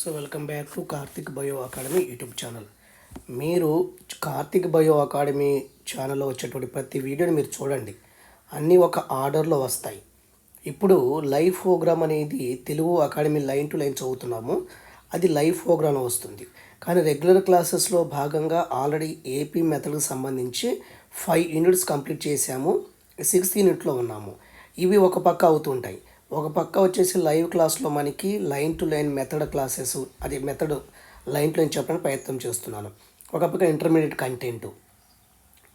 So welcome back to Karthik bio academy YouTube channel. మీరు Karthik bio academy ఛానల్లో వచ్చేటువంటి ప్రతి వీడియోని మీరు చూడండి. అన్నీ ఒక ఆర్డర్లో వస్తాయి. ఇప్పుడు లైవ్ ప్రోగ్రామ్ అనేది Telugu academy line to line చదువుతున్నాము. అది లైవ్ ప్రోగ్రామ్ వస్తుంది. కానీ రెగ్యులర్ క్లాసెస్లో భాగంగా ఆల్రెడీ ఏపీ మెథడ్కి సంబంధించి ఫైవ్ యూనిట్స్ కంప్లీట్ చేశాము. సిక్స్త్ యూనిట్లో ఉన్నాము. ఇవి ఒక పక్క అవుతుంటాయి ఒక పక్క వచ్చేసి లైవ్ క్లాస్లో మనకి line to line method classes. అది మెథడ్ లైన్ టు లైన్ చెప్పడానికి ప్రయత్నం చేస్తున్నాను. ఒక పక్క ఇంటర్మీడియట్ కంటెంట్.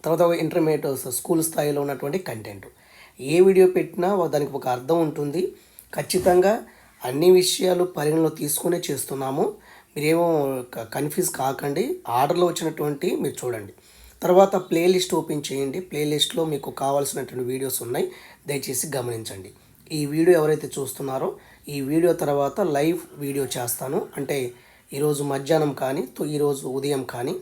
తర్వాత ఒక ఇంటర్మీడియట్ స్కూల్ స్థాయిలో ఉన్నటువంటి కంటెంట్. ఏ వీడియో పెట్టినా దానికి ఒక అర్థం ఉంటుంది. ఖచ్చితంగా అన్ని విషయాలు పరిగణలో తీసుకునే చేస్తున్నాము. మీరేమో కన్ఫ్యూజ్ కాకండి. ఆర్డర్లో వచ్చినటువంటి మీరు చూడండి. తర్వాత ప్లేలిస్ట్ ఓపెన్ చేయండి. ప్లేలిస్ట్లో మీకు కావాల్సినటువంటి వీడియోస్ ఉన్నాయి. దయచేసి గమనించండి. ఈ వీడియో ఎవరైతే చూస్తున్నారో ఈ వీడియో తర్వాత లైవ్ వీడియో చేస్తాను. అంటే ఈరోజు మధ్యాహ్నం కానీ తో- ఈరోజు ఉదయం కానీ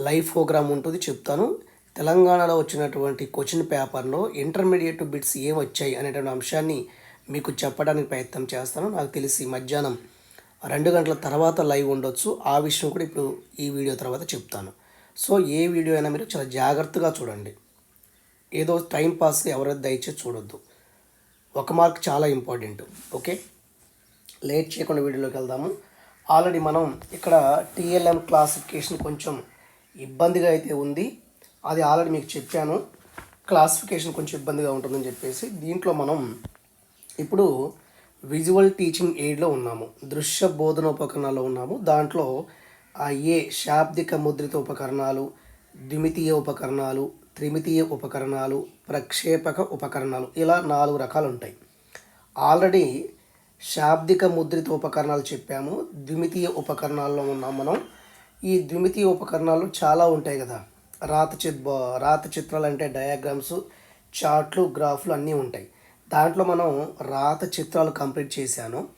లైవ్ ప్రోగ్రామ్ ఉంటుంది చెప్తాను. తెలంగాణలో వచ్చినటువంటి క్వశ్చన్ పేపర్లో ఇంటర్మీడియట్ బిట్స్ ఏం వచ్చాయి అనేటువంటి అంశాన్ని మీకు చెప్పడానికి ప్రయత్నం చేస్తాను. నాకు తెలిసి మధ్యాహ్నం రెండు గంటల తర్వాత లైవ్ ఉండొచ్చు. ఆ విషయం కూడా ఇప్పుడు ఈ వీడియో తర్వాత చెప్తాను. సో ఏ వీడియో అయినా మీరు చాలా జాగ్రత్తగా చూడండి. ఏదో టైం పాస్గా ఎవరైతే దయచేసి చూడొద్దు. ఒక మార్క్ చాలా ఇంపార్టెంట్. ఓకే? లేట్ చేయకుండా వీడియోలోకి వెళ్దాము. ఆల్రెడీ మనం ఇక్కడ టీఎల్ఎం క్లాసిఫికేషన్ కొంచెం ఇబ్బందిగా అయితే ఉంది. అది ఆల్రెడీ మీకు చెప్పాను. క్లాసిఫికేషన్ కొంచెం ఇబ్బందిగా ఉంటుందని చెప్పేసి దీంట్లో మనం ఇప్పుడు విజువల్ టీచింగ్ ఎయిడ్లో ఉన్నాము. దృశ్య బోధన ఉపకరణాల్లో ఉన్నాము. దాంట్లో ఆ ఏ శాబ్దిక ముద్రిత ఉపకరణాలు ద్విమితీయ ఉపకరణాలు త్రిమితీయ ఉపకరణాలు ప్రక్షేపక ఉపకరణాలు. ఇలా నాలుగు రకాలు ఉంటాయి ఆల్రెడీ శాబ్దిక ముద్రిత ఉపకరణాలు చెప్పాము. ద్విమితీయ ఉపకరణాల్లో ఉన్నాం మనం. ఈ ద్విమితీయ ఉపకరణాలు చాలా ఉంటాయి కదా. రాత చిత్ రాత చిత్రాలు అంటే డయాగ్రామ్స్ చార్ట్లు గ్రాఫ్లు అన్నీ ఉంటాయి. దాంట్లో మనం రాత చిత్రాలు కంప్లీట్ చేశాను.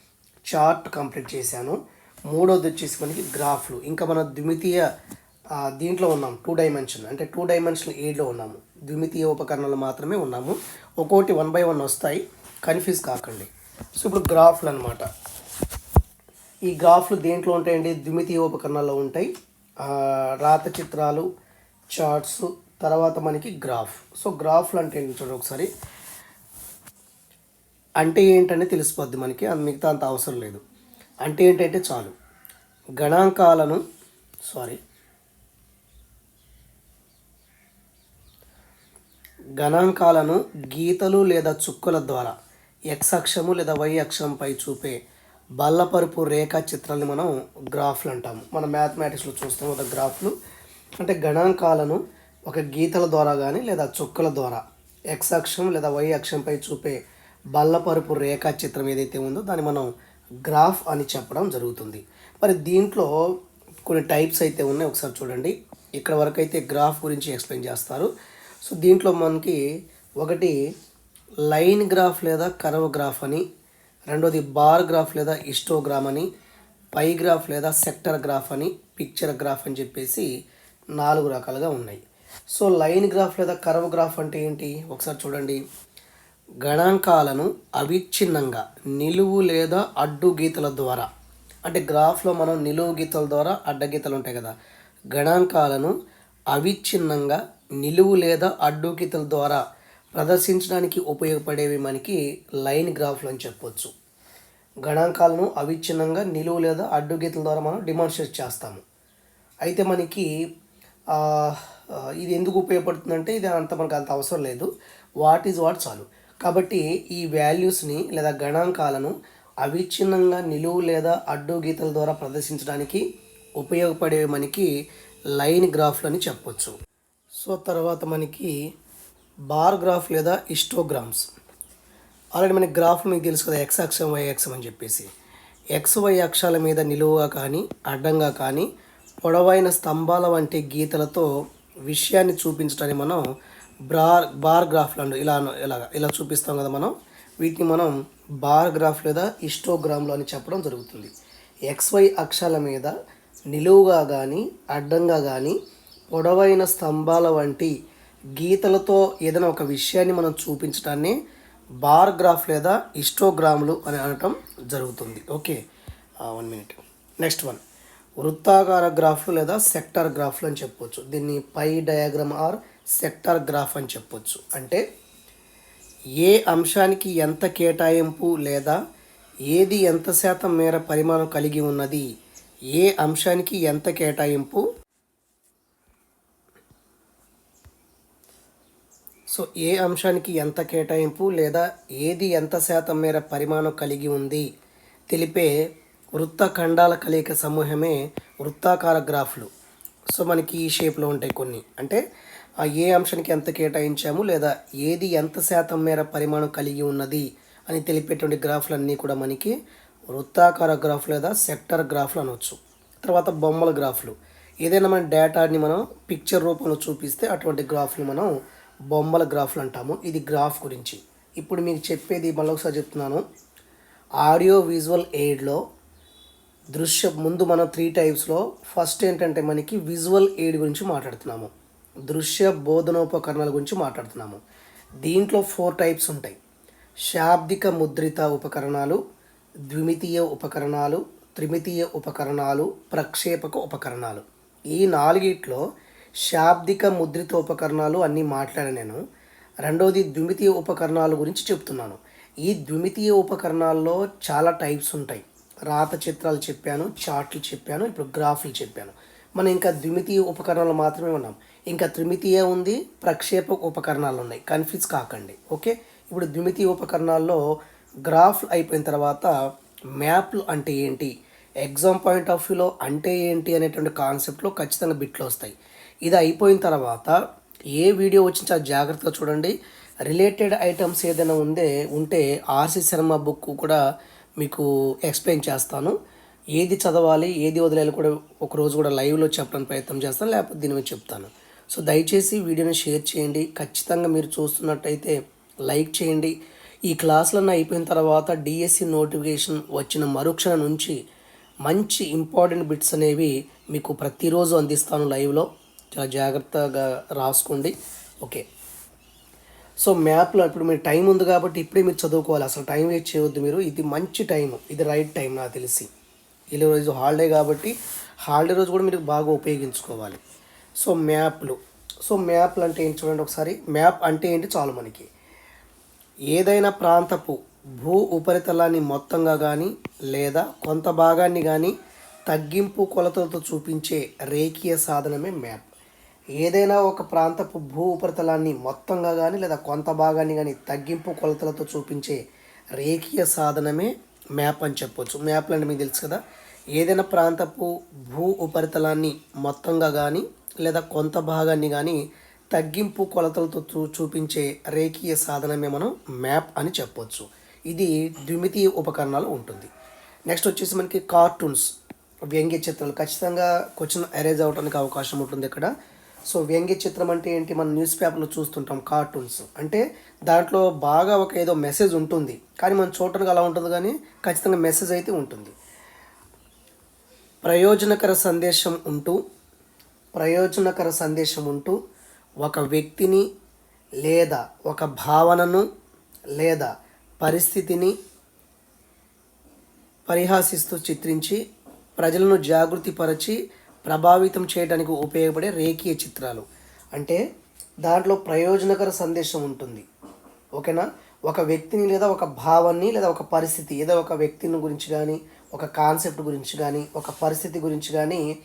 చార్ట్ కంప్లీట్ చేశాను. మూడోది వచ్చేసి మనకి గ్రాఫ్లు. ఇంకా మనం ద్విమితీయ దీంట్లో ఉన్నాం. Two dimension. అంటే టూ డైమెన్షన్ ఏడ్లో ఉన్నాము. ద్విమితీయ ఉపకరణాలు మాత్రమే ఉన్నాము. ఒక్కోటి వన్ బై వన్ వస్తాయి. కన్ఫ్యూజ్ కాకండి. సో ఇప్పుడు గ్రాఫ్లు అనమాట ఈ గ్రాఫ్లు దేంట్లో ఉంటాయండి? ద్విమితీయ ఉపకరణాల్లో ఉంటాయి. రాత చిత్రాలు చార్ట్స్ తర్వాత మనకి గ్రాఫ్. సో గ్రాఫ్లు అంటే ఏంటి చూడండి ఒకసారి. అంటే ఏంటని తెలిసిపోద్ది మనకి. అది మిగతా అంత అవసరం లేదు. అంటే ఏంటంటే చాలు. గణాంకాలను సారీ గణాంకాలను గీతలు లేదా చుక్కల ద్వారా ఎక్స్ అక్షము లేదా వై అక్షంపై చూపే బల్లపరుపు రేఖా చిత్రాన్ని మనం గ్రాఫ్లు అంటాము. మన మ్యాథమెటిక్స్లో చూస్తాం ఒక గ్రాఫ్లు. అంటే గణాంకాలను ఒక గీతల ద్వారా కానీ లేదా చుక్కల ద్వారా ఎక్స్ అక్షం లేదా వై అక్షంపై చూపే బల్లపరుపు రేఖా చిత్రం ఏదైతే ఉందో దాన్ని మనం గ్రాఫ్ అని చెప్పడం జరుగుతుంది. మరి దీంట్లో కొన్ని టైప్స్ అయితే ఉన్నాయి. ఒకసారి చూడండి. ఇక్కడ వరకు అయితే గ్రాఫ్ గురించి ఎక్స్ప్లెయిన్ చేస్తారు. సో దీంట్లో మనకి ఒకటి లైన్ గ్రాఫ్ లేదా కర్వ్ గ్రాఫ్ అని రెండోది బార్ గ్రాఫ్ లేదా ఇస్టోగ్రామ్ అని పై గ్రాఫ్ లేదా సెక్టర్ గ్రాఫ్ అని పిక్చర్ గ్రాఫ్ అని చెప్పేసి నాలుగు రకాలుగా ఉన్నాయి. సో లైన్ గ్రాఫ్ లేదా కర్వ్ గ్రాఫ్ అంటే ఏంటి? ఒకసారి చూడండి. గణాంకాలను అవిచ్ఛిన్నంగా నిలువు లేదా అడ్డు గీతల ద్వారా అంటే గ్రాఫ్లో మనం నిలువు గీతల ద్వారా అడ్డగీతలు ఉంటాయి కదా గణాంకాలను అవిచ్ఛిన్నంగా నిలువు లేదా అడ్డు గీతల ద్వారా ప్రదర్శించడానికి ఉపయోగపడేవి మనకి లైన్ గ్రాఫ్లు అని చెప్పొచ్చు. గణాంకాలను అవిచ్ఛిన్నంగా నిలువు లేదా అడ్డు గీతల ద్వారా మనం డిమాన్స్ట్రేట్ చేస్తాము. అయితే మనకి ఇది ఎందుకు ఉపయోగపడుతుందంటే ఇది అంత మనకు అంత అవసరం లేదు. వాట్ ఈజ్ వాట్ చాలు. కాబట్టి ఈ వాల్యూస్ని లేదా గణాంకాలను అవిచ్ఛిన్నంగా నిలువు లేదా అడ్డు గీతల ద్వారా ప్రదర్శించడానికి ఉపయోగపడేవి మనకి లైన్ గ్రాఫ్లు అని చెప్పొచ్చు. సో తర్వాత మనకి బార్ గ్రాఫ్ లేదా ఇస్టోగ్రామ్స్ ఆల్రెడీ మనకి గ్రాఫ్ మీకు తెలుసు కదా ఎక్స్ అక్షం వై అక్షం అని చెప్పేసి. ఎక్స్ వై అక్షాల మీద నిలువుగా కానీ అడ్డంగా కానీ పొడవైన స్తంభాల వంటి గీతలతో విషయాన్ని చూపించడానికి మనం బార్ బార్ గ్రాఫ్లు ఇలా ఇలాగా ఇలా చూపిస్తాం కదా మనం. వీటిని మనం బార్ గ్రాఫ్ లేదా ఇస్టోగ్రామ్లు అని చెప్పడం జరుగుతుంది. ఎక్స్ వై అక్షాల మీద నిలువుగా కానీ అడ్డంగా కానీ పొడవైన స్తంభాల వంటి గీతలతో ఏదైనా ఒక విషయాన్ని మనం చూపించడాన్ని బార్ గ్రాఫ్ లేదా ఇస్టోగ్రాములు అని అనటం జరుగుతుంది. Okay. One minute next one వృత్తాకార గ్రాఫ్లు లేదా సెక్టార్ గ్రాఫ్లు అని చెప్పొచ్చు. దీన్ని pie diagram or sector graph అని చెప్పొచ్చు. అంటే ఏ అంశానికి ఎంత కేటాయింపు లేదా ఏది ఎంత శాతం మేర పరిమాణం కలిగి ఉన్నది ఏ అంశానికి ఎంత కేటాయింపు సో ఏ అంశానికి ఎంత కేటాయింపు లేదా ఏది ఎంత శాతం మేర పరిమాణం కలిగి ఉంది తెలిపే వృత్త ఖండాల కలయిక సమూహమే వృత్తాకార గ్రాఫ్లు. సో మనకి ఈ షేప్లో ఉంటాయి కొన్ని. అంటే ఆ ఏ అంశానికి ఎంత కేటాయించాము లేదా ఏది ఎంత శాతం మేర పరిమాణం కలిగి ఉన్నది అని తెలిపేటువంటి గ్రాఫ్లు అన్నీ కూడా మనకి వృత్తాకార గ్రాఫ్ లేదా సెక్టర్ గ్రాఫ్లు అనవచ్చు తర్వాత బొమ్మల గ్రాఫ్లు. ఏదైనా మన డేటాని మనం పిక్చర్ రూపంలో చూపిస్తే అటువంటి గ్రాఫ్లు మనం బొమ్మల గ్రాఫ్లు అంటాము. ఇది గ్రాఫ్ గురించి. ఇప్పుడు మీకు చెప్పేది మళ్ళీ ఒకసారి చెప్తున్నాను. ఆడియో విజువల్ ఎయిడ్లో దృశ్య ముందు మనం త్రీ టైప్స్లో ఫస్ట్ ఏంటంటే మనకి విజువల్ ఎయిడ్ గురించి మాట్లాడుతున్నాము. దృశ్య బోధనోపకరణాల గురించి మాట్లాడుతున్నాము. దీంట్లో ఫోర్ టైప్స్ ఉంటాయి. శాబ్దిక ముద్రిత ఉపకరణాలు ద్విమితీయ ఉపకరణాలు త్రిమితీయ ఉపకరణాలు ప్రక్షేపక ఉపకరణాలు. ఈ నాలుగిట్లో శాబ్దిక ముద్రిత ఉపకరణాలు అన్నీ మాట్లాడాను నేను. రెండవది ద్విమితీయ ఉపకరణాల గురించి చెప్తున్నాను. ఈ ద్విమితీయ ఉపకరణాల్లో చాలా టైప్స్ ఉంటాయి. రాత చిత్రాలు చెప్పాను చార్ట్లు చెప్పాను ఇప్పుడు గ్రాఫ్లు చెప్పాను. మనం ఇంకా ద్విమితీయ ఉపకరణాలు మాత్రమే ఉన్నాం. ఇంకా త్రిమితీయ ఉంది ప్రక్షేప ఉపకరణాలు ఉన్నాయి. కన్ఫ్యూజ్ కాకండి ఓకే? ఇప్పుడు ద్విమితీయ ఉపకరణాల్లో గ్రాఫ్లు అయిపోయిన తర్వాత మ్యాప్లు అంటే ఏంటి? ఎగ్జామ్ పాయింట్ ఆఫ్ వ్యూలో అంటే ఏంటి అనేటువంటి కాన్సెప్ట్లో ఖచ్చితంగా బిట్లు వస్తాయి. ఇది అయిపోయిన తర్వాత ఏ వీడియో వచ్చినా జాగ్రత్తగా చూడండి. రిలేటెడ్ ఐటమ్స్ ఏదైనా ఉందే ఉంటే ఆర్సి శర్మ బుక్ కూడా మీకు ఎక్స్ప్లెయిన్ చేస్తాను. ఏది చదవాలి ఏది వదిలేయాలి కూడా ఒక రోజు కూడా లైవ్లో చెప్పడానికి ప్రయత్నం చేస్తాను లేకపోతే దీని మీద చెప్తాను. సో దయచేసి వీడియోని షేర్ చేయండి. ఖచ్చితంగా మీరు చూస్తున్నట్టయితే లైక్ చేయండి. ఈ క్లాసులన్నీ అయిపోయిన తర్వాత డిఎస్సి నోటిఫికేషన్ వచ్చిన మరుక్షణ నుంచి మంచి ఇంపార్టెంట్ బిట్స్ అనేవి మీకు ప్రతిరోజు అందిస్తాను లైవ్లో. జాగ్రత్తగా రాసుకోండి. ఓకే. సో మ్యాప్లో ఇప్పుడు మీరు టైం ఉంది కాబట్టి ఇప్పుడే మీరు చదువుకోవాలి. అసలు టైం వేస్ట్ చేయవద్దు మీరు. ఇది మంచి టైం ఇది రైట్ టైం నాకు తెలిసి. ఇల్లు రోజు హాలిడే కాబట్టి హాలిడే రోజు కూడా మీరు బాగా ఉపయోగించుకోవాలి. సో మ్యాప్లు. సో మ్యాప్లు అంటే ఏంటి చూడండి ఒకసారి. మ్యాప్ అంటే ఏంటి చాలు మనకి ఏదైనా ప్రాంతపు భూ ఉపరితలాన్ని మొత్తంగా కానీ లేదా కొంత భాగాన్ని కానీ తగ్గింపు కొలతలతో చూపించే రేఖీయ సాధనమే మ్యాప్. ఏదైనా ఒక ప్రాంతపు భూ ఉపరితలాన్ని మొత్తంగా కానీ లేదా కొంత భాగాన్ని కానీ తగ్గింపు కొలతలతో చూపించే రేఖీయ సాధనమే మ్యాప్ అని చెప్పొచ్చు. మ్యాప్లు అంటే మీకు తెలుసు కదా. ఏదైనా ప్రాంతపు భూ ఉపరితలాన్ని మొత్తంగా కానీ లేదా కొంత భాగాన్ని కానీ తగ్గింపు కొలతలతో చూ చూపించే రేఖీయ సాధనమే మనం మ్యాప్ అని చెప్పొచ్చు. ఇది ద్విమితీయ ఉపకరణాలు ఉంటుంది. నెక్స్ట్ వచ్చేసి మనకి కార్టూన్స్. వ్యంగ్య చిత్రాలు ఖచ్చితంగా క్వశ్చన్ అరేజ్ అవడానికి అవకాశం ఉంటుంది ఇక్కడ. సో వ్యంగ్య చిత్రం అంటే ఏంటి? మనం న్యూస్ పేపర్లో చూస్తుంటాం కార్టూన్స్. అంటే దాంట్లో బాగా ఒక ఏదో మెసేజ్ ఉంటుంది. కానీ మనం చూడటానికి అలా ఉంటుంది కానీ ఖచ్చితంగా మెసేజ్ అయితే ఉంటుంది. ప్రయోజనకర సందేశం ఉంటూ ప్రయోజనకర సందేశం ఉంటూ ఒక వ్యక్తిని లేదా ఒక భావనను లేదా పరిస్థితిని పరిహాసిస్తూ చిత్రించి ప్రజలను జాగృతిపరచి ప్రభావితం చేయడానికి ఉపయోగపడే రేఖీయ చిత్రాలు. అంటే దాంట్లో ప్రయోజనకర సందేశం ఉంటుంది. ఓకేనా? ఒక వ్యక్తిని లేదా ఒక భావాన్ని లేదా ఒక పరిస్థితి ఏదో ఒక వ్యక్తిని గురించి కానీ ఒక కాన్సెప్ట్ గురించి కానీ ఒక పరిస్థితి గురించి కానీ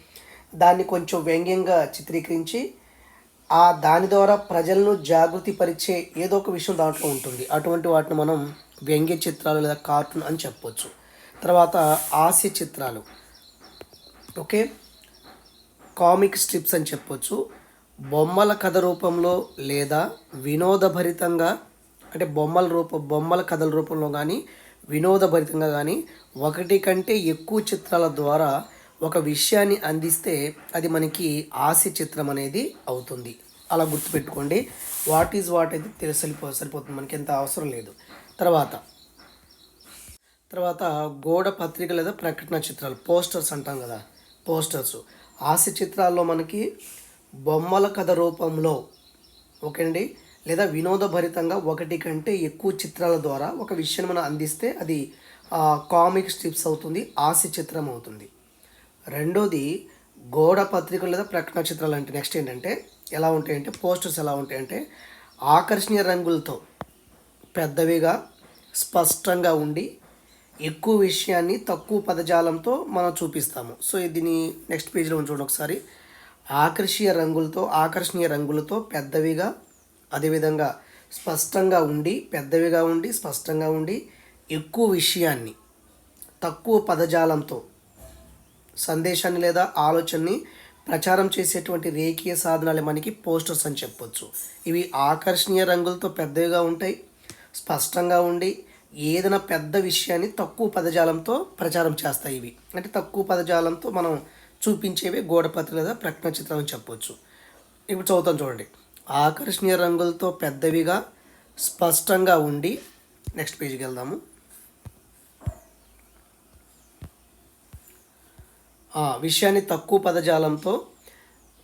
దాన్ని కొంచెం వ్యంగ్యంగా చిత్రీకరించి ఆ దాని ద్వారా ప్రజలను జాగృతి పరిచే ఏదో ఒక విషయం దాంట్లో ఉంటుంది. అటువంటి వాటిని మనం వ్యంగ్య చిత్రాలు లేదా కార్టూన్ అని చెప్పొచ్చు. తర్వాత హాస్య చిత్రాలు. ఓకే? కామిక్ స్ట్రిప్స్ అని చెప్పొచ్చు. బొమ్మల కథ రూపంలో లేదా వినోదభరితంగా అంటే బొమ్మల రూప బొమ్మల కథల రూపంలో కానీ వినోదభరితంగా కానీ ఒకటి కంటే ఎక్కువ చిత్రాల ద్వారా ఒక విషయాన్ని అందిస్తే అది మనకి ఆశ చిత్రం అనేది అవుతుంది. అలా గుర్తుపెట్టుకోండి. వాట్ ఈజ్ వాట్ అయితే తెలిసి సరిపోతుంది. మనకి ఎంత అవసరం లేదు. తర్వాత తర్వాత గోడ పత్రిక లేదా ప్రకటన చిత్రాలు పోస్టర్స్ అంటాం కదా పోస్టర్స్. హాస్య చిత్రాల్లో మనకి బొమ్మల కథ రూపంలో ఓకే అండి లేదా వినోదభరితంగా ఒకటి కంటే ఎక్కువ చిత్రాల ద్వారా ఒక విషయాన్ని మనం అందిస్తే అది కామిక్ స్ట్రిప్స్ అవుతుంది హాస్య చిత్రం అవుతుంది. రెండోది గోడ పత్రికలు లేదా ప్రకటన చిత్రాలు అంటే నెక్స్ట్ ఏంటంటే ఎలా ఉంటాయంటే పోస్టర్స్ ఎలా ఉంటాయంటే ఆకర్షణీయ రంగులతో పెద్దవిగా స్పష్టంగా ఉండి ఎక్కువ విషయాన్ని తక్కువ పదజాలంతో మనం చూపిస్తాము. సో దీని నెక్స్ట్ పేజ్లో చూడండి ఒకసారి. ఆకర్షణీయ రంగులతో ఆకర్షణీయ రంగులతో పెద్దవిగా అదేవిధంగా స్పష్టంగా ఉండి పెద్దవిగా ఉండి స్పష్టంగా ఉండి ఎక్కువ విషయాన్ని తక్కువ పదజాలంతో సందేశాన్ని లేదా ఆలోచనని ప్రచారం చేసేటువంటి రేఖీయ సాధనాలు మనకి పోస్టర్స్ అని చెప్పొచ్చు. ఇవి ఆకర్షణీయ రంగులతో పెద్దవిగా ఉంటాయి స్పష్టంగా ఉండి ఏదైనా పెద్ద విషయాన్ని తక్కువ పదజాలంతో ప్రచారం చేస్తాయి ఇవి. అంటే తక్కువ పదజాలంతో మనం చూపించేవి గోడపత్రి లేదా ప్రకటన చిత్రం అని చెప్పొచ్చు. ఇప్పుడు చదువుతాం చూడండి. ఆకర్షణీయ రంగులతో పెద్దవిగా స్పష్టంగా ఉండి నెక్స్ట్ పేజీకి వెళ్దాము. ఆ, విషయాన్ని తక్కువ పదజాలంతో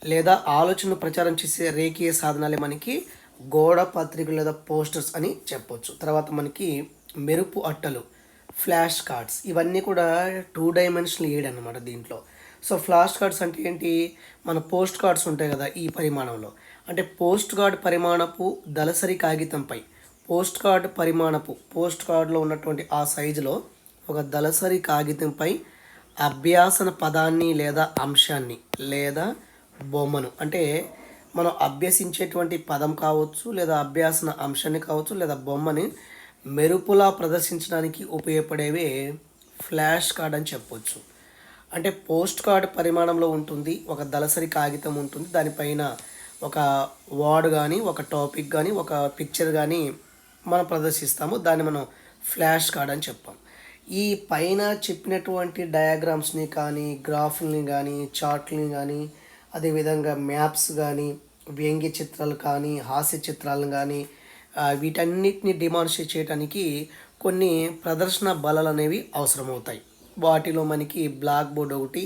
లేదా ఆలోచన ప్రచారం చేసే రేఖీయ సాధనాలే మనకి గోడ పత్రికలు లేదా పోస్టర్స్ అని చెప్పొచ్చు. తర్వాత మనకి మెరుపు అట్టలు ఫ్లాష్ కార్డ్స్ ఇవన్నీ కూడా టూ డైమెన్షనల్ ఎయిడ్ అనమాట దీంట్లో. సో ఫ్లాష్ కార్డ్స్ అంటే ఏంటి? మన పోస్ట్ కార్డ్స్ ఉంటాయి కదా ఈ పరిమాణంలో. అంటే పోస్ట్ కార్డ్ పరిమాణపు దళసరి కాగితంపై పోస్ట్ కార్డ్ పరిమాణపు పోస్ట్ కార్డులో ఉన్నటువంటి ఆ సైజులో ఒక దళసరి కాగితంపై అభ్యాసన పదాన్ని లేదా అంశాన్ని లేదా బొమ్మను అంటే మనం అభ్యసించేటువంటి పదం కావచ్చు లేదా అభ్యాసన అంశాన్ని కావచ్చు లేదా బొమ్మని మెరుపులా ప్రదర్శించడానికి ఉపయోగపడేవే ఫ్లాష్ కార్డ్ అని చెప్పొచ్చు. అంటే పోస్ట్ కార్డ్ పరిమాణంలో ఉంటుంది ఒక దళసరి కాగితం ఉంటుంది దానిపైన ఒక వార్డ్ కానీ ఒక టాపిక్ కానీ ఒక పిక్చర్ కానీ మనం ప్రదర్శిస్తాము దాన్ని మనం ఫ్లాష్ కార్డ్ అని చెప్పాం. ఈ పైన చెప్పినటువంటి డయాగ్రామ్స్ని కానీ గ్రాఫ్ని కానీ చార్ట్ని కానీ అదేవిధంగా మ్యాప్స్ కానీ వ్యంగ్య చిత్రాలు కానీ హాస్య చిత్రాలను కానీ వీటన్నిటిని డిమాన్స్ట్రేట్ చేయడానికి కొన్ని ప్రదర్శన బలాలు అనేవి అవసరమవుతాయి. వాటిలో మనకి బ్లాక్ బోర్డ్ ఒకటి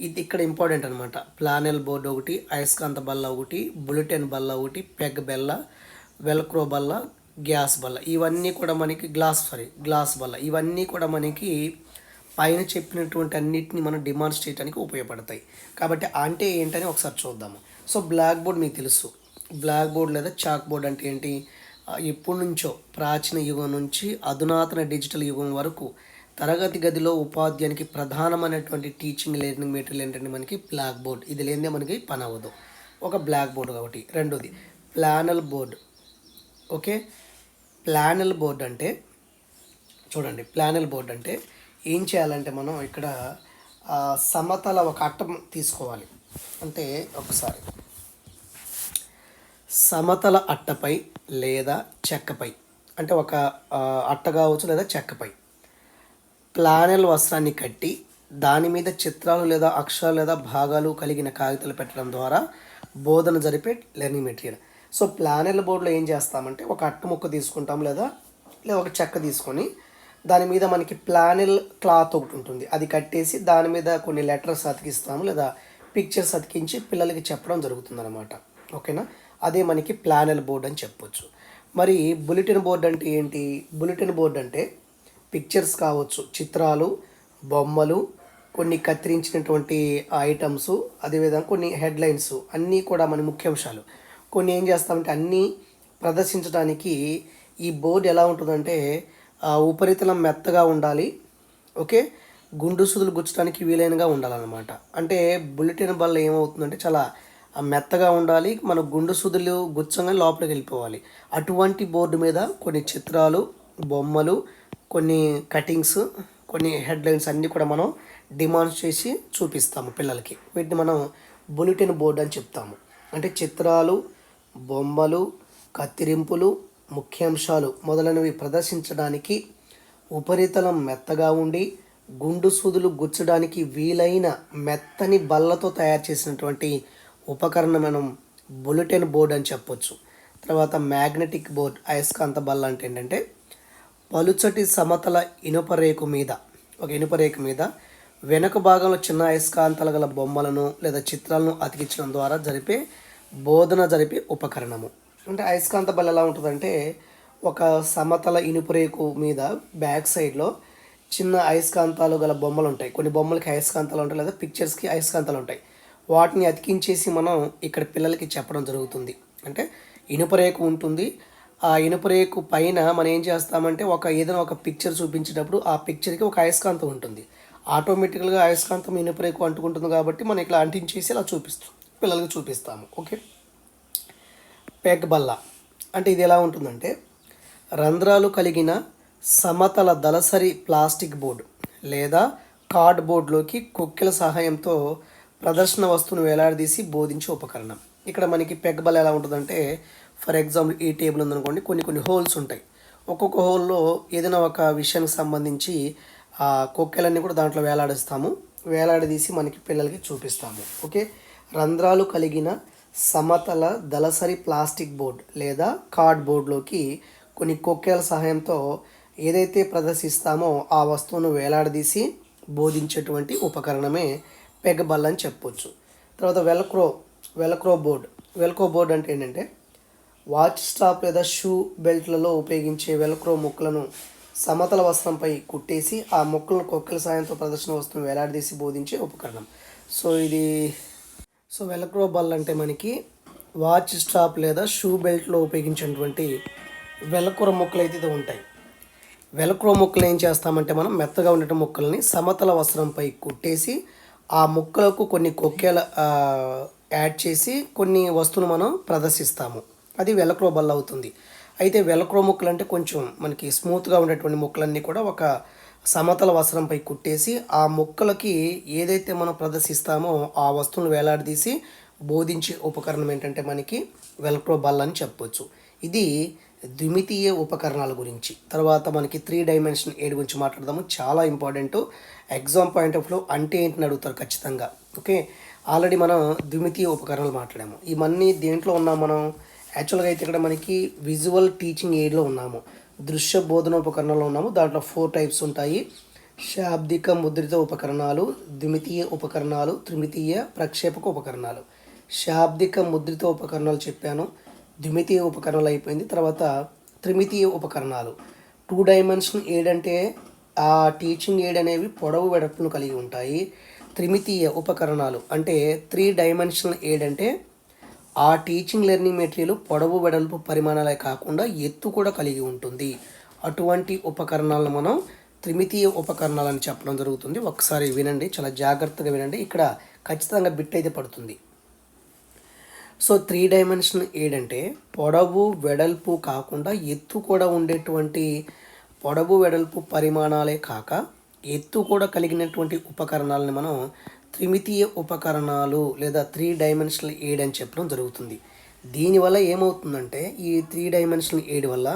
ఇది ఇక్కడ ఇంపార్టెంట్ అనమాట ప్లానెల్ బోర్డు ఒకటి అయస్కాంత బల్ల ఒకటి బులెటిన్ బల్ల ఒకటి పెగ్ బెల్ల వెల్క్రో బల్ల గ్యాస్ బల్ల. ఇవన్నీ కూడా మనకి గ్లాస్ సారీ గ్లాస్ బల్ల. ఇవన్నీ కూడా మనకి పైన చెప్పినటువంటి అన్నిటిని మనం డిమాండ్స్ చేయడానికి ఉపయోగపడతాయి. కాబట్టి అంటే ఏంటని ఒకసారి చూద్దాము. సో బ్లాక్ బోర్డ్ మీకు తెలుసు. బ్లాక్ బోర్డ్ లేదా చాక్ బోర్డ్ అంటే ఏంటి? ఎప్పటి నుంచో ప్రాచీన యుగం నుంచి అధునాతన డిజిటల్ యుగం వరకు తరగతి గదిలో ఉపాధ్యాయునికి ప్రధానమైనటువంటి టీచింగ్ లెర్నింగ్ మెటీరియల్ ఏంటంటే మనకి బ్లాక్ బోర్డ్ ఇది లేనిదే మనకి పని అవ్వదు. ఒక బ్లాక్ బోర్డ్ ఒకటి రెండోది flannel board okay? Flannel board అంటే చూడండి ప్లానల్ బోర్డ్ అంటే ఏం చేయాలంటే మనం ఇక్కడ సమతల ఒక అట్టం తీసుకోవాలి. అంటే ఒకసారి సమతల అట్టపై లేదా చెక్కపై. అంటే ఒక అట్ట కావచ్చు లేదా చెక్కపై. ప్లానెల్ వస్త్రాన్ని కట్టి దాని మీద చిత్రాలు లేదా అక్షరాలు లేదా భాగాలు కలిగిన కాగితాలు పెట్టడం ద్వారా బోధన జరిపే లెర్నింగ్ మెటీరియల్. సో ప్లానెల్ బోర్డులో ఏం చేస్తామంటే ఒక అట్ట ముక్క తీసుకుంటాం లేదా లేదా ఒక చెక్క తీసుకొని దాని మీద మనకి ప్లానెల్ క్లాత్ ఒకటి ఉంటుంది. అది కట్టేసి దాని మీద కొన్ని లెటర్స్ అతికిస్తాము లేదా పిక్చర్స్ అతికించి పిల్లలకి చెప్పడం జరుగుతుంది అనమాట ఓకేనా? అదే మనకి ప్లానెల్ బోర్డ్ అని చెప్పొచ్చు. మరి బులెటిన్ బోర్డ్ అంటే ఏంటి? బులెటిన్ బోర్డ్ అంటే పిక్చర్స్ కావచ్చు చిత్రాలు బొమ్మలు కొన్ని కత్తిరించినటువంటి ఐటమ్స్ అదేవిధంగా కొన్ని హెడ్లైన్స్ అన్నీ కూడా మన ముఖ్యాంశాలు కొన్ని ఏం చేస్తామంటే అన్నీ ప్రదర్శించడానికి ఈ బోర్డు ఎలా ఉంటుందంటే ఉపరితలం మెత్తగా ఉండాలి ఓకే? గుండు సుదులు గుచ్చడానికి వీలైనగా ఉండాలన్నమాట. అంటే బులెటిన్ వల్ల ఏమవుతుందంటే చాలా మెత్తగా ఉండాలి మన గుండు సుదులు గుచ్చంగా లోపలికి వెళ్ళిపోవాలి. అటువంటి బోర్డు మీద కొన్ని చిత్రాలు బొమ్మలు కొన్ని కటింగ్స్ కొన్ని హెడ్లైన్స్ అన్నీ కూడా మనం డిమాండ్ చేసి చూపిస్తాము పిల్లలకి. వీటిని మనం బులెటిన్ బోర్డు అని చెప్తాము. అంటే చిత్రాలు బొమ్మలు కత్తిరింపులు ముఖ్యాంశాలు మొదలైనవి ప్రదర్శించడానికి ఉపరితలం మెత్తగా ఉండి గుండు సూదులు గుచ్చడానికి వీలైన మెత్తని బల్లతో తయారు చేసినటువంటి ఉపకరణం మనం బులెటిన్ బోర్డ్ అని చెప్పొచ్చు. తర్వాత మ్యాగ్నెటిక్ బోర్డ్ అయస్కాంత బల్ల అంటే ఏంటంటే పలుచటి సమతల ఇనుప రేకు మీద ఒక ఇనుప రేకు మీద వెనుక భాగంలో చిన్న అయస్కాంతాలు గల బొమ్మలను లేదా చిత్రాలను అతికించడం ద్వారా జరిపే బోధన జరిపే ఉపకరణము. అంటే అయస్కాంత బల్ల ఎలా ఉంటుందంటే ఒక సమతల ఇనుప రేకు మీద బ్యాక్ సైడ్లో చిన్న అయస్కాంతాలు గల బొమ్మలు ఉంటాయి. కొన్ని బొమ్మలకి అయస్కాంతాలు ఉంటాయి లేదా పిక్చర్స్కి అయస్కాంతాలు ఉంటాయి. వాటిని అతికించేసి మనం ఇక్కడ పిల్లలకి చెప్పడం జరుగుతుంది. అంటే ఇనుపరేకు ఉంటుంది. ఆ ఇనుపరేకు పైన మనం ఏం చేస్తామంటే ఒక ఏదైనా ఒక పిక్చర్ చూపించేటప్పుడు ఆ పిక్చర్కి ఒక అయస్కాంతం ఉంటుంది. ఆటోమేటిక్గా అయస్కాంతం ఇనుపరేకు అంటుకుంటుంది కాబట్టి మనం ఇట్లా అంటించేసి ఇలా చూపిస్తాం. పిల్లలకి చూపిస్తాము. ఓకే? పెగ్ బల్ల. అంటే ఇది ఎలా ఉంటుందంటే రంధ్రాలు కలిగిన సమతల దళసరి ప్లాస్టిక్ బోర్డు లేదా కార్డ్ బోర్డులోకి కొక్కెల సహాయంతో ప్రదర్శన వస్తువును వేలాడదీసి బోధించే ఉపకరణం. ఇక్కడ మనకి పెగ్ బల్ల ఎలా ఉంటుందంటే ఫర్ ఎగ్జాంపుల్ ఈ టేబుల్ ఉందనుకోండి కొన్ని కొన్ని హోల్స్ ఉంటాయి. ఒక్కొక్క హోల్లో ఏదైనా ఒక విషయానికి సంబంధించి ఆ కొక్కెలన్నీ కూడా దాంట్లో వేలాడిస్తాము. వేలాడదీసి మనకి పిల్లలకి చూపిస్తాము. ఓకే? రంధ్రాలు కలిగిన సమతల దళసరి ప్లాస్టిక్ బోర్డ్ లేదా కార్డ్ బోర్డ్లోకి కొన్ని కొక్కేల సహాయంతో ఏదైతే ప్రదర్శిస్తామో ఆ వస్తువును వేలాడదీసి బోధించేటువంటి ఉపకరణమే పెగ్ బల్ల అని చెప్పొచ్చు. తర్వాత velcro velcro board. Velcro board అంటే ఏంటంటే వాచ్ స్టాప్ లేదా షూ బెల్ట్లలో ఉపయోగించే వెల్క్రో ముక్కలను సమతల వస్త్రంపై కుట్టేసి ఆ ముక్కలను కొక్కల సాయంతో ప్రదర్శన వస్తువును వేలాడదీసి బోధించే ఉపకరణం. సో ఇది సో వెల్క్రో బల్ అంటే మనకి వాచ్ స్టాప్ లేదా షూ బెల్ట్లో ఉపయోగించినటువంటి వెలక్రో ముక్కలు అయితే ఉంటాయి వెలక్రో ముక్కలు ఏం చేస్తామంటే మనం మెత్తగా ఉండేట ముక్కల్ని సమతల వస్త్రంపై కుట్టేసి ఆ ముక్కలకు కొన్ని కొక్కేల యాడ్ చేసి కొన్ని వస్తువులు మనం ప్రదర్శిస్తాము. అది వెలక్రో బల్ల అవుతుంది. అయితే వెలక్రో ముక్కలు అంటే కొంచెం మనకి స్మూత్గా ఉండేటువంటి ముక్కలన్నీ కూడా ఒక సమతల వస్త్రంపై కుట్టేసి ఆ ముక్కలకి ఏదైతే మనం ప్రదర్శిస్తామో ఆ వస్తువును వేలాడదీసి బోధించే ఉపకరణం ఏంటంటే మనకి వెల్క్రో బల్ల అని చెప్పొచ్చు. ఇది ద్విమితీయ ఉపకరణాల గురించి. తర్వాత మనకి త్రీ డైమెన్షన్ ఏడు గురించి మాట్లాడదాము. చాలా important exam point of view అంటే ఏంటని అడుగుతారు ఖచ్చితంగా. ఓకే ఆల్రెడీ మనం ద్విమితీయ ఉపకరణాలు మాట్లాడాము. ఇవన్నీ దేంట్లో ఉన్నాం మనం? యాక్చువల్గా అయితే ఇక్కడ మనకి విజువల్ టీచింగ్ ఎయిడ్లో ఉన్నాము. దృశ్య బోధన ఉపకరణాలు ఉన్నాము. దాంట్లో ఫోర్ టైప్స్ ఉంటాయి. శాబ్దిక ముద్రిత ఉపకరణాలు ద్విమితీయ ఉపకరణాలు త్రిమితీయ ప్రక్షేపక ఉపకరణాలు. శాబ్దిక ముద్రిత ఉపకరణాలు చెప్పాను. ద్విమితీయ ఉపకరణాలు అయిపోయింది. తర్వాత త్రిమితీయ ఉపకరణాలు. టూ డైమెన్షన్ ఏడంటే ఆ టీచింగ్ ఎయిడ్ అనేవి పొడవు వెడల్పును కలిగి ఉంటాయి. త్రిమితీయ ఉపకరణాలు అంటే త్రీ డైమెన్షనల్ ఎయిడ్ అంటే ఆ టీచింగ్ లెర్నింగ్ మెటీరియల్ పొడవు వెడల్పు పరిమాణాలే కాకుండా ఎత్తు కూడా కలిగి ఉంటుంది. అటువంటి ఉపకరణాలను మనం త్రిమితీయ ఉపకరణాలని చెప్పడం జరుగుతుంది. ఒకసారి వినండి చాలా జాగ్రత్తగా వినండి. ఇక్కడ ఖచ్చితంగా బిట్ అయితే పడుతుంది. సో త్రీ డైమెన్షన్ ఏంటంటే పొడవు వెడల్పు కాకుండా ఎత్తు కూడా ఉండేటువంటి పొడవు వెడల్పు పరిమాణాలే కాక ఎత్తు కూడా కలిగినటువంటి ఉపకరణాలను మనం త్రిమితీయ ఉపకరణాలు లేదా త్రీ డైమెన్షనల్ ఎయిడ్ అని చెప్పడం జరుగుతుంది. దీనివల్ల ఏమవుతుందంటే ఈ త్రీ డైమెన్షనల్ ఎయిడ్ వల్ల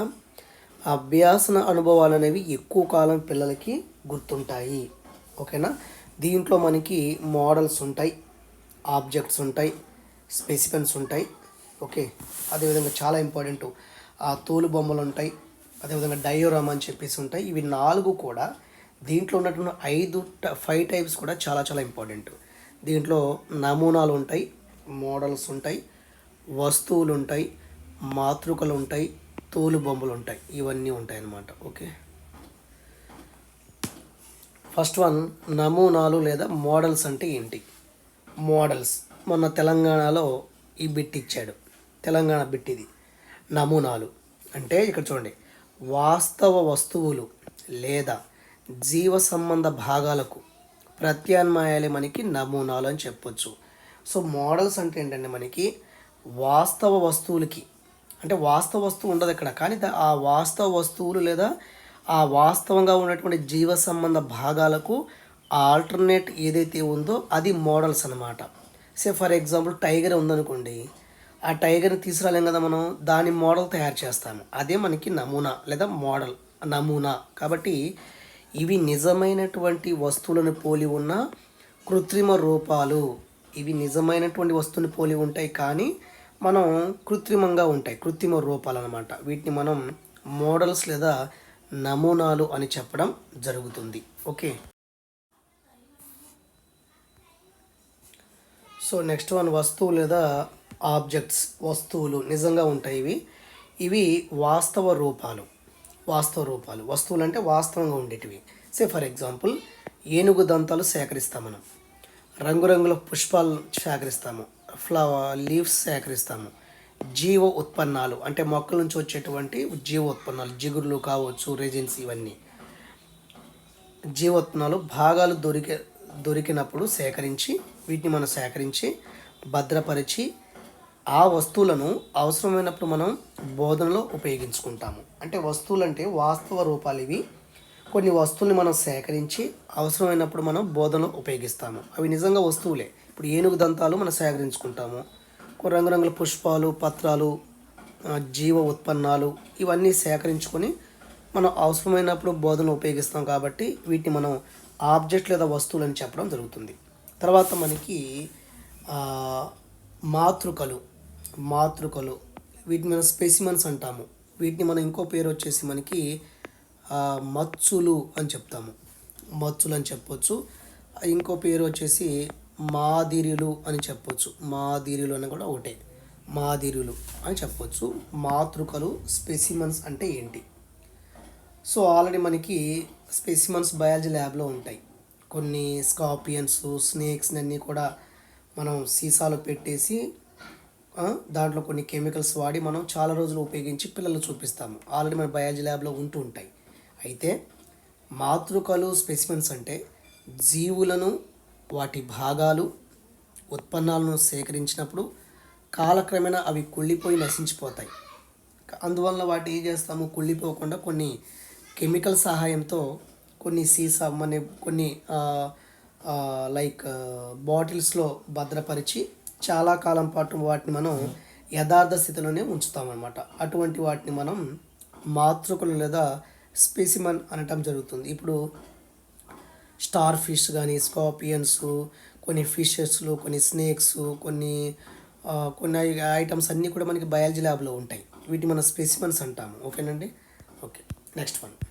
అభ్యాసన అనుభవాలు అనేవి ఎక్కువ కాలం పిల్లలకి గుర్తుంటాయి. ఓకేనా? దీంట్లో మనకి మోడల్స్ ఉంటాయి ఆబ్జెక్ట్స్ ఉంటాయి స్పెసిఫిన్స్ ఉంటాయి. ఓకే? అదేవిధంగా చాలా ఇంపార్టెంట్ ఆ తోలు బొమ్మలు ఉంటాయి. అదేవిధంగా డయోరామ్ అని చెప్పేసి ఉంటాయి. ఇవి నాలుగు కూడా దీంట్లో ఉన్నటువంటి ఐదు ఫైవ్ టైప్స్ కూడా చాలా చాలా ఇంపార్టెంట్. దీంట్లో నమూనాలు ఉంటాయి మోడల్స్ ఉంటాయి వస్తువులు ఉంటాయి మాతృకలు ఉంటాయి తోలు బొమ్మలు ఉంటాయి. ఇవన్నీ ఉంటాయి అన్నమాట ఓకే? ఫస్ట్ వన్ నమూనాలు లేదా మోడల్స్ అంటే ఏంటి? మోడల్స్. మొన్న తెలంగాణలో ఈ బిట్ ఇచ్చాడు. తెలంగాణ బిట్ ఇది. నమూనాలు. అంటే ఇక్కడ చూడండి. వాస్తవ వస్తువులు లేదా జీవ సంబంధ భాగాలకు ప్రత్యామ్నాయాలే మనకి నమూనాలు అని చెప్పొచ్చు. సో మోడల్స్ అంటే ఏంటంటే మనకి? వాస్తవ వస్తువులకి. అంటే వాస్తవ వస్తువు ఉండదు ఇక్కడ కానీ ఆ వాస్తవ వస్తువులు లేదా ఆ వాస్తవంగా ఉన్నటువంటి జీవ సంబంధ భాగాలకు ఆల్టర్నేట్ ఏదైతే ఉందో అది మోడల్స్ అన్నమాట. సే ఫర్ ఎగ్జాంపుల్ టైగర్ ఉందనుకోండి ఆ టైగర్ని తీసుకురాలేం కదా మనం దాని మోడల్ తయారు చేస్తాము. అదే మనకి నమూనా లేదా మోడల్ నమూనా. కాబట్టి ఇవి నిజమైనటువంటి వస్తువులను పోలి ఉన్న కృత్రిమ రూపాలు. ఇవి నిజమైనటువంటి వస్తువుని పోలి ఉంటాయి కానీ మనం కృత్రిమంగా ఉంటాయి కృత్రిమ రూపాలు అనమాట వీటిని మనం మోడల్స్ లేదా నమూనాలు అని చెప్పడం జరుగుతుంది. ఓకే? సో నెక్స్ట్ వన్ వస్తువు లేదా ఆబ్జెక్ట్స్ వస్తువులు నిజంగా ఉంటాయి ఇవి. ఇవి వాస్తవ రూపాలు వాస్తవ రూపాలు. వస్తువులు అంటే వాస్తవంగా ఉండేటివి. సే ఫర్ ఎగ్జాంపుల్ ఏనుగు దంతాలు సేకరిస్తాం మనం. రంగురంగుల పుష్పాలు సేకరిస్తాము. Flower leaves సేకరిస్తాము. జీవ ఉత్పన్నాలు అంటే మొక్కల నుంచి వచ్చేటువంటి జీవ ఉత్పన్నాలు జిగురులు కావచ్చు రెజిన్స్ ఇవన్నీ. జీవోత్పన్నాలు భాగాలు దొరికే దొరికినప్పుడు సేకరించి వీటిని మనం సేకరించి భద్రపరిచి ఆ వస్తువులను అవసరమైనప్పుడు మనం బోధనలో ఉపయోగించుకుంటాము. అంటే వస్తువులు అంటే వాస్తవ రూపాలు ఇవి. కొన్ని వస్తువుల్ని మనం సేకరించి అవసరమైనప్పుడు మనం బోధనలో ఉపయోగిస్తాము. అవి నిజంగా వస్తువులే. ఇప్పుడు ఏనుగు దంతాలు మనం సేకరించుకుంటాము. రంగురంగుల పుష్పాలు పత్రాలు జీవ ఉత్పన్నాలు ఇవన్నీ సేకరించుకొని మనం అవసరమైనప్పుడు బోధనలు ఉపయోగిస్తాం కాబట్టి వీటిని మనం ఆబ్జెక్ట్ లేదా వస్తువులు అని చెప్పడం జరుగుతుంది. తర్వాత మనకి మాతృకలు. మాతృకలు. వీటిని మనం స్పెసిమన్స్ అంటాము. వీటిని మనం ఇంకో పేరు వచ్చేసి మనకి మత్సులు మచ్చులు అని చెప్తాము. మచ్చులు అని చెప్పొచ్చు. ఇంకో పేరు వచ్చేసి మాదిరిలు అని చెప్పొచ్చు. మాదిరిలు అని కూడా ఒకటే. మాదిరులు అని చెప్పొచ్చు. మాతృకలు స్పెసిమన్స్ అంటే ఏంటి? సో ఆల్రెడీ మనకి స్పెసిమన్స్ బయాలజీ ల్యాబ్లో ఉంటాయి. కొన్ని స్కార్పియన్స్ స్నేక్స్ అన్నీ కూడా మనం సీసాలో పెట్టేసి దాంట్లో కొన్ని కెమికల్స్ వాడి మనం చాలా రోజులు ఉపయోగించి పిల్లలు చూపిస్తాము. ఆల్రెడీ మన బయాలజీ ల్యాబ్లో ఉంటూ ఉంటాయి. అయితే మాతృకలు స్పెసిమెన్స్ అంటే జీవులను వాటి భాగాలు ఉత్పన్నాలను సేకరించినప్పుడు కాలక్రమేణా అవి కుళ్ళిపోయి నశించిపోతాయి. అందువల్ల వాటి ఏం చేస్తాము? కుళ్ళిపోకుండా కొన్ని కెమికల్ సహాయంతో కొన్ని సీసా మన కొన్ని లైక్ బాటిల్స్లో భద్రపరిచి చాలా కాలం పాటు వాటిని మనం యథార్థ స్థితిలోనే ఉంచుతామన్నమాట. అటువంటి వాటిని మనం మాతృకలు లేదా స్పెసిమన్ అనటం జరుగుతుంది. ఇప్పుడు స్టార్ ఫిష్ కానీ స్కార్పియన్స్ కొన్ని ఫిషెస్లు కొన్ని స్నేక్స్ కొన్ని కొన్ని ఐటమ్స్ అన్నీ కూడా మనకి బయాలజీ ల్యాబ్లో ఉంటాయి. వీటిని మనం స్పెసిమన్స్ అంటాము. ఓకేనండి? ఓకే. Next one.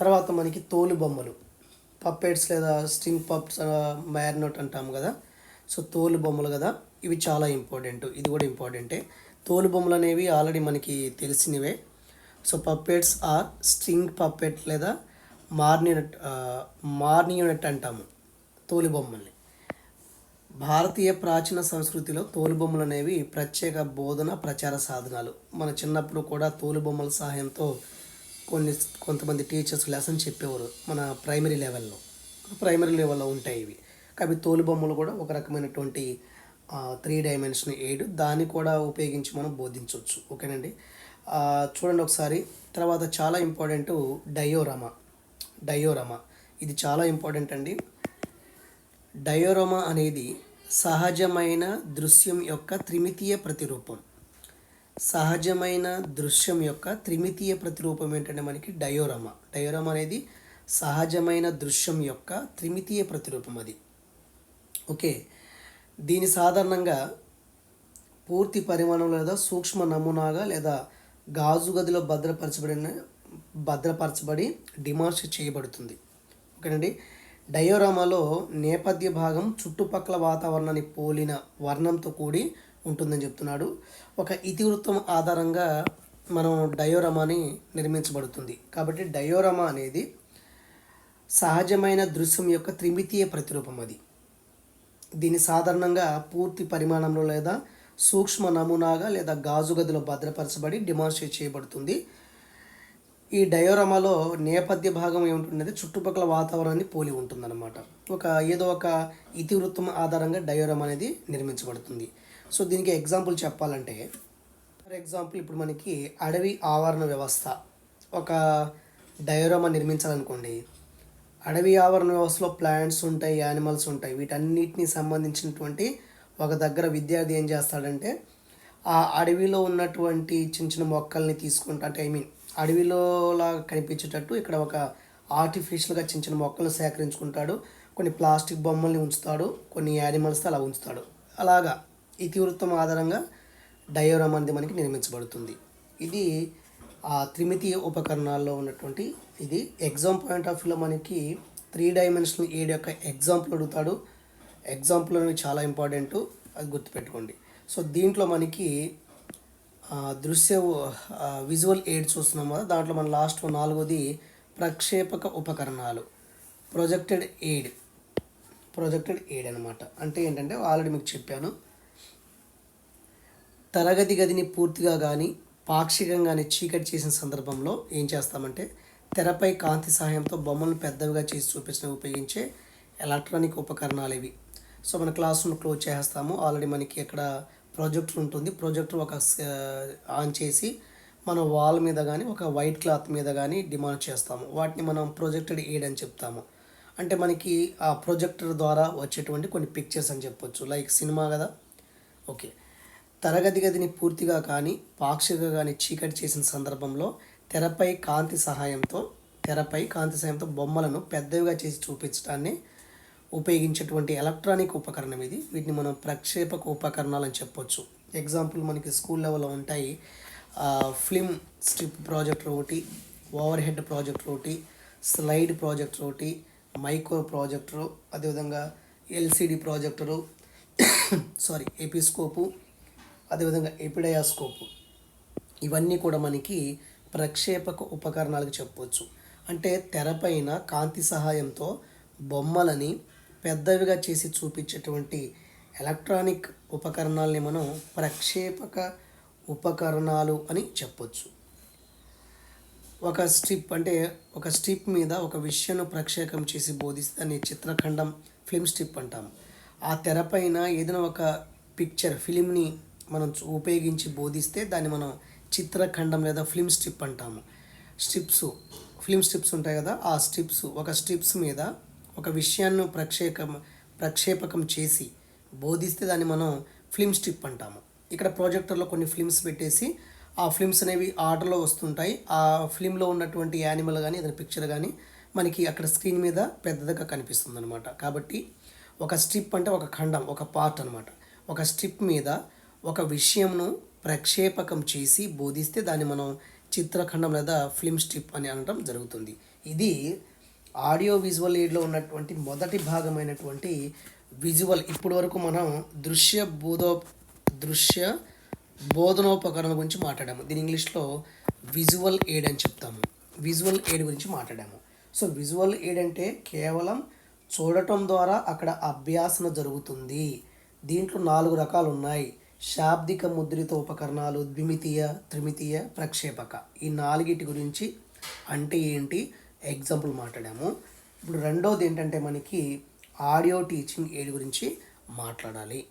తర్వాత మనకి తోలు బొమ్మలు. పప్పెట్స్ లేదా స్ట్రింగ్ పప్స్ మ్యారినోట్ అంటాము కదా. సో తోలు బొమ్మలు కదా. ఇవి చాలా ఇంపార్టెంట్ ఇది కూడా ఇంపార్టెంటే తోలు బొమ్మలు అనేవి ఆల్రెడీ మనకి తెలిసినవే. So puppets are string puppet లేదా మార్నినట్ మార్నియోనట్ అంటాము తోలు బొమ్మల్ని. భారతీయ ప్రాచీన సంస్కృతిలో తోలు బొమ్మలు అనేవి ప్రత్యేక బోధన ప్రచార సాధనాలు. మన చిన్నప్పుడు కూడా తోలు బొమ్మల సహాయంతో కొన్ని కొంతమంది టీచర్స్ లెసన్ చెప్పేవారు మన ప్రైమరీ లెవెల్లో. ప్రైమరీ లెవెల్లో ఉంటాయి ఇవి. కాబట్టి తోలుబొమ్మలు కూడా ఒక రకమైనటువంటి త్రీ డైమెన్షన్ ఎయిడ్ దాన్ని కూడా ఉపయోగించి మనం బోధించవచ్చు. ఓకేనండి? చూడండి ఒకసారి. తర్వాత చాలా ఇంపార్టెంట్ డయోరమా. డయోరమా. ఇది చాలా ఇంపార్టెంట్ అండి. డయోరమా అనేది సహజమైన దృశ్యం యొక్క త్రిమితీయ ప్రతిరూపం. సహజమైన దృశ్యం యొక్క త్రిమితీయ ప్రతిరూపం ఏంటంటే మనకి డయోరమా. డయోరమా అనేది సహజమైన దృశ్యం యొక్క త్రిమితీయ ప్రతిరూపం అది. ఓకే? దీని సాధారణంగా పూర్తి పరిమాణం లేదా సూక్ష్మ నమూనాగా లేదా గాజు గదిలో భద్రపరచబడిన భద్రపరచబడి డిమాన్స్ట్రేట్ చేయబడుతుంది. ఓకేనండి? డయోరామాలో నేపథ్య భాగం చుట్టుపక్కల వాతావరణాన్ని పోలిన వర్ణంతో కూడి ఉంటుందని చెప్తున్నాడు. ఒక ఇతివృత్తం ఆధారంగా మనం డయోరమాని నిర్మించబడుతుంది. కాబట్టి డయోరమా అనేది సహజమైన దృశ్యం యొక్క త్రిమితీయ ప్రతిరూపం అది. దీని సాధారణంగా పూర్తి పరిమాణంలో లేదా సూక్ష్మ నమూనాగా లేదా గాజు గదిలో భద్రపరచబడి డిమాన్స్ట్రేట్ చేయబడుతుంది. ఈ డయోరమాలో నేపథ్య భాగం ఏముంటుందంటే చుట్టుపక్కల వాతావరణాన్ని పోలి ఉంటుందన్నమాట. ఒక ఏదో ఒక ఇతివృత్తం ఆధారంగా డయోరమా అనేది నిర్మించబడుతుంది. సో దీనికి ఎగ్జాంపుల్ చెప్పాలంటే ఫర్ ఎగ్జాంపుల్ ఇప్పుడు మనకి అడవి ఆవరణ వ్యవస్థ ఒక డయోరమా నిర్మించాలనుకోండి. అడవి ఆవరణ వ్యవస్థలో ప్లాంట్స్ ఉంటాయి యానిమల్స్ ఉంటాయి. వీటన్నిటిని సంబంధించినటువంటి ఒక దగ్గర విద్యార్థి ఏం చేస్తాడంటే ఆ అడవిలో ఉన్నటువంటి చిన్న చిన్న మొక్కల్ని తీసుకుంటా అంటే ఐ మీన్ అడవిలోలా కనిపించేటట్టు ఇక్కడ ఒక ఆర్టిఫిషియల్గా చిన్న చిన్న మొక్కలను సేకరించుకుంటాడు. కొన్ని ప్లాస్టిక్ బొమ్మల్ని ఉంచుతాడు కొన్ని యానిమల్స్ అలా ఉంచుతాడు. అలాగా. ఇతివృత్తం ఆధారంగా డయోరామ్ అనేది మనకి నిర్మించబడుతుంది. ఇది ఆ త్రిమితీయ ఉపకరణాల్లో ఉన్నటువంటి ఇది ఎగ్జామ్ పాయింట్ ఆఫ్ వ్యూలో మనకి త్రీ డైమెన్షనల్ ఎయిడ్ యొక్క ఎగ్జాంపుల్ అడుగుతాడు. ఎగ్జాంపుల్ అనేవి చాలా ఇంపార్టెంట్ అది గుర్తుపెట్టుకోండి. సో దీంట్లో మనకి దృశ్య విజువల్ ఎయిడ్ చూస్తున్నాం కదా దాంట్లో మన లాస్ట్ నాలుగోది ప్రక్షేపక ఉపకరణాలు ప్రొజెక్టెడ్ ఎయిడ్ ప్రొజెక్టెడ్ ఎయిడ్ అనమాట అంటే ఏంటంటే ఆల్రెడీ మీకు చెప్పాను. తరగతి గదిని పూర్తిగా కానీ పాక్షికంగానే చీకటి చేసిన సందర్భంలో ఏం చేస్తామంటే తెరపై కాంతి సహాయంతో బొమ్మలను పెద్దవిగా చేసి చూపించిన ఉపయోగించే ఎలక్ట్రానిక్ ఉపకరణాలు ఇవి సో మన క్లాస్ రూమ్ క్లోజ్ చేస్తాము ఆల్రెడీ మనకి ఇక్కడ ప్రొజెక్టర్ ఉంటుంది. ప్రొజెక్టర్ ఒక ఆన్ చేసి మన వాల్ మీద కానీ ఒక వైట్ క్లాత్ మీద కానీ డిమాండ్ చేస్తాము. వాటిని మనం ప్రొజెక్టెడ్ ఎయిడ్ అని చెప్తాము. అంటే మనకి ఆ ప్రొజెక్టర్ ద్వారా వచ్చేటువంటి కొన్ని పిక్చర్స్ అని చెప్పొచ్చు. లైక్ సినిమా కదా? ఓకే. తరగతి గదిని పూర్తిగా కానీ పాక్షిక కానీ చీకటి చేసిన సందర్భంలో తెరపై కాంతి సహాయంతో తెరపై కాంతి సహాయంతో బొమ్మలను పెద్దవిగా చేసి చూపించడాన్ని ఉపయోగించేటువంటి ఎలక్ట్రానిక్ ఉపకరణం ఇది. వీటిని మనం ప్రక్షేపక ఉపకరణాలు అని చెప్పొచ్చు. ఎగ్జాంపుల్ మనకి స్కూల్ లెవెల్లో ఉంటాయి. ఫిల్మ్ స్ట్రిప్ ప్రాజెక్టర్ ఒకటి ఓవర్ హెడ్ ప్రాజెక్టర్ ఒకటి స్లైడ్ ప్రాజెక్టర్ ఒకటి మైక్రో ప్రాజెక్టరు అదేవిధంగా ఎల్సిడి ప్రాజెక్టరు సారీ ఎపిస్కోపు అదేవిధంగా ఎపిడయాస్కోపు. ఇవన్నీ కూడా మనకి ప్రక్షేపక ఉపకరణాలకు చెప్పవచ్చు అంటే తెరపైన కాంతి సహాయంతో బొమ్మలని పెద్దవిగా చేసి చూపించేటువంటి ఎలక్ట్రానిక్ ఉపకరణాలని మనం ప్రక్షేపక ఉపకరణాలు అని చెప్పొచ్చు. ఒక స్ట్రిప్ అంటే ఒక స్ట్రిప్ మీద ఒక విషయాన్ని ప్రక్షేపం చేసి బోధిస్తే దాన్ని చిత్రఖండం ఫిల్మ్ స్ట్రిప్ అంటాము. ఆ తెరపైన ఏదైనా ఒక పిక్చర్ ఫిలింని మనం ఉపయోగించి బోధిస్తే దాన్ని మనం చిత్రఖండం లేదా ఫిల్మ్ స్ట్రిప్ అంటాము. స్ట్రిప్స్ ఫిల్మ్ స్ట్రిప్స్ ఉంటాయి కదా ఆ స్ట్రిప్స్ ఒక స్ట్రిప్స్ మీద ఒక విషయాన్ని ప్రక్షేపం ప్రక్షేపకం చేసి బోధిస్తే దాన్ని మనం ఫిల్మ్ స్ట్రిప్ అంటాము. ఇక్కడ ప్రాజెక్టర్లో కొన్ని ఫిల్మ్స్ పెట్టేసి ఆ ఫిల్మ్స్ అనేవి ఆర్డర్లో వస్తుంటాయి. ఆ ఫిల్మ్లో ఉన్నటువంటి యానిమల్ కానీ ఏదైనా పిక్చర్ కానీ మనకి అక్కడ స్క్రీన్ మీద పెద్దదిగా కనిపిస్తుంది అనమాట కాబట్టి ఒక స్ట్రిప్ అంటే ఒక ఖండం ఒక పార్ట్ అనమాట ఒక స్ట్రిప్ మీద ఒక విషయంను ప్రక్షేపకం చేసి బోధిస్తే దాన్ని మనం చిత్రఖండం లేదా ఫిల్మ్ స్ట్రిప్ అని అనడం జరుగుతుంది. ఇది ఆడియో విజువల్ ఎయిడ్లో ఉన్నటువంటి మొదటి భాగమైనటువంటి విజువల్. ఇప్పటి వరకు మనం దృశ్య బోధో దృశ్య బోధనోపకరణం గురించి మాట్లాడాము. దీని ఇంగ్లీష్లో విజువల్ ఎయిడ్ అని చెప్తాము. విజువల్ ఎయిడ్ గురించి మాట్లాడాము. సో విజువల్ ఎయిడ్ అంటే కేవలం చూడటం ద్వారా అక్కడ అభ్యాసన జరుగుతుంది. దీంట్లో నాలుగు రకాలు ఉన్నాయి శాబ్దిక ముద్రిత ఉపకరణాలు ద్విమితీయ త్రిమితీయ ప్రక్షేపక. ఈ నాలుగిటి గురించి అంటే ఏంటి? ఎగ్జాంపుల్ మాట్లాడాము. ఇప్పుడు రెండోది ఏంటంటే మనకి ఆడియో టీచింగ్ ఎయిడ్ గురించి మాట్లాడాలి.